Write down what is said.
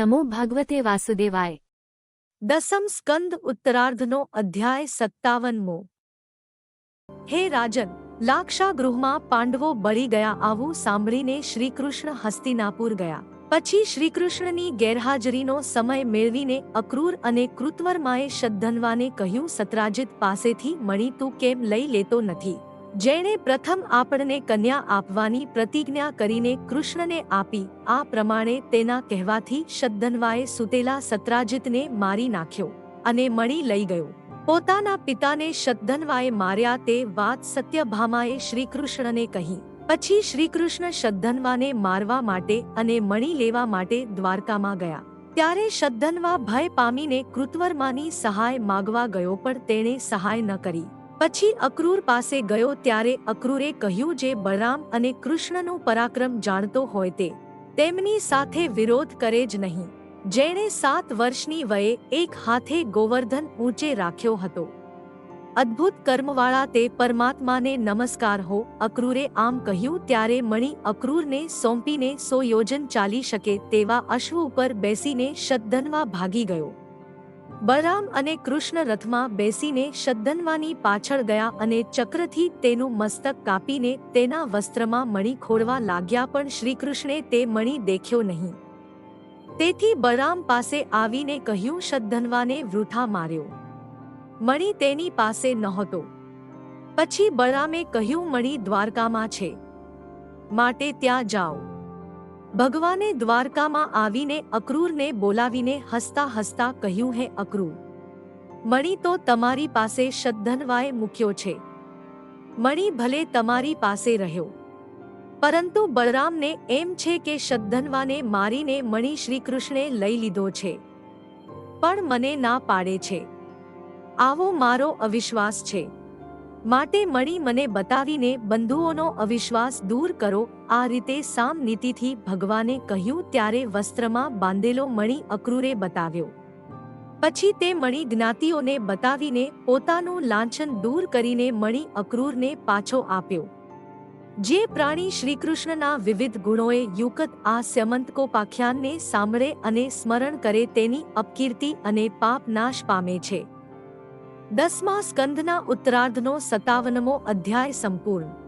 નમો ભગવતે વાસુદેવાય દસમ સ્કંદ ઉત્તરાર્ધનો અધ્યાય સત્તાવનમો હે રાજન લાક્ષા ગૃહમાં પાંડવો બળી ગયા આવું સાંભળીને શ્રીકૃષ્ણ હસ્તિનાપુર ગયા પછી શ્રીકૃષ્ણની ગેરહાજરીનો સમય મેળવીને અક્રૂર અને કૃતવર્માએ શદ્ધન્વાને કહ્યું સત્રાજિત પાસેથી મણી તું કેમ લઈ લેતો નથી જેણે પ્રથમ આપણને કન્યા આપવાની પ્રતિજ્ઞા કરીને કૃષ્ણને આપી. આ પ્રમાણે તેના કહેવાથી શદ્ધનવાએ સુતેલા સત્રાજિતને મારી નાખ્યો અને મણી લઈ ગયો. પોતાના પિતાને શદ્ધન્વાએ માર્યા તે વાત સત્યભામાએ શ્રીકૃષ્ણને કહી. પછી શ્રીકૃષ્ણ શદ્ધન્વાને મારવા માટે અને મણી લેવા માટે દ્વારકામાં ગયા. ત્યારે શદ્ધનવા ભય પામીને કૃતવર્માની સહાય માગવા ગયો પણ તેણે સહાય ન કરી. પછી અક્રૂર પાસે ગયો ત્યારે અક્રૂરે કહ્યું જે બળરામ અને કૃષ્ણનું પરાક્રમ જાણતો હોય તે, તેમની સાથે વિરોધ કરે જ નહીં. જેણે સાત વર્ષની વયે એક હાથે ગોવર્ધન ઊંચે રાખ્યો હતો. અદ્ભુત કર્મવાળા તે પરમાત્માને નમસ્કાર હો, અક્રૂરે આમ કહ્યું ત્યારે મણી અક્રૂરને સોંપીને સો યોજન ચાલી શકે તેવા અશ્વ ઉપર બેસીને શદ્ધન્વા ભાગી ગયો. બલરામ અને કૃષ્ણ રથમાં બેસીને શદ્ધનવાની પાછળ ગયા અને ચક્રથી તેનું મસ્તક કાપીને તેના વસ્ત્રમાં મણી ખોડવા લાગ્યા પણ શ્રીકૃષ્ણે તે મણી દેખ્યો નહીં. તેથી બલરામ પાસે આવીને કહ્યું, શદ્ધનવાને વૃથા માર્યો. મણી તેની પાસે નહોતો. પછી બલરામે કહ્યું, મણી દ્વારકામાં છે. માટે ત્યાં જાઓ. ભગવાને દ્વારકામાં આવીને અક્રૂરને બોલાવીને હસતા હસતા કહ્યું, હે અક્રૂર, મણી તો તમારી પાસે શદ્ધન્વાએ મૂક્યો છે. મણી ભલે તમારી પાસે રહ્યો, પરંતુ બળરામને એમ છે કે શદ્ધનવાને મારીને મણી શ્રીકૃષ્ણે લઈ લીધો છે. પણ મને ના પાડે છે. આવો મારો અવિશ્વાસ છે. માટે મળી મને બતાવીને બંધુઓનો અવિશ્વાસ દૂર કરો. આ રીતે સામ નીતિથી ભગવાને કહ્યું ત્યારે વસ્ત્રમાં બાંધેલો મણી અક્રૂરે બતાવ્યો. પછી તે મણી જ્ઞાતિઓને બતાવીને પોતાનું લાંછન દૂર કરીને મણી અક્રૂરને પાછો આપ્યો. જે પ્રાણી શ્રીકૃષ્ણના વિવિધ ગુણોએ યુકત આ સ્યમંતકોપાખ્યાનને સાંભળે અને સ્મરણ કરે તેની અપકીર્તિ અને પાપ નાશ પામે છે. દસમા સ્કંદના ઉત્તરાર્ધનો સત્તાવનમો અધ્યાય સંપૂર્ણ.